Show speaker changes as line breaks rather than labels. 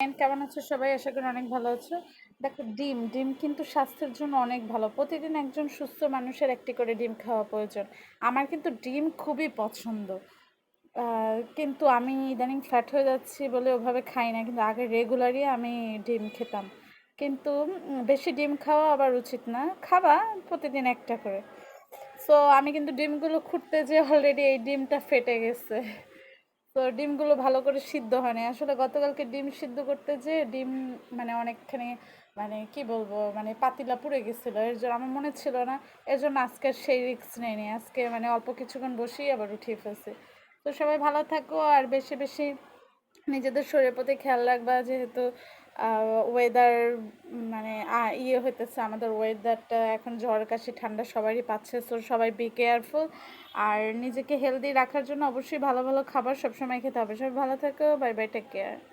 কেমন আছো সবাই? আশা করি অনেক ভালো আছো। দেখো, ডিম ডিম কিন্তু স্বাস্থ্যের জন্য অনেক ভালো। প্রতিদিন একজন সুস্থ মানুষের একটি করে ডিম খাওয়া প্রয়োজন। আমার কিন্তু ডিম খুবই পছন্দ। কিন্তু আমি ইদানিং ফ্যাট হয়ে যাচ্ছি বলে ওভাবে খাই না। কিন্তু আগে রেগুলারই আমি ডিম খেতাম। কিন্তু বেশি ডিম খাওয়া আবার উচিত না। খাবা প্রতিদিন একটা করে। সো আমি কিন্তু ডিমগুলো খুঁড়তে যে অলরেডি এই ডিমটা ফেটে গেছে। তো ডিমগুলো ভালো করে সিদ্ধ হয়নি। আসলে গতকালকে ডিম সিদ্ধ করতে যে ডিম মানে অনেকখানি মানে কি বলব মানে পাতিলা পুড়ে গেছিল। এর জন্য আমার মনে ছিল না, এর জন্য আজকে সেই রিস্ক নেয়নি আজকে মানে অল্প কিছুক্ষণ বসেই আবার উঠিয়ে ফেলছি। তো সবাই ভালো থাকো, আর বেশি বেশি নিজেদের শরীরের প্রতি খেয়াল রাখবা, যেহেতু ওয়েদার মানে ইয়ে হইতেছে, আমাদের ওয়েদারটা এখন ঝড় কাশি ঠান্ডা সবারই পাচ্ছে সো সবাই বি কেয়ারফুল আর নিজেকে হেলদি রাখার জন্য অবশ্যই ভালো ভালো খাবার সবসময় খেতে হবে। সবাই ভালো থাকো বাই বাই টেক কেয়ার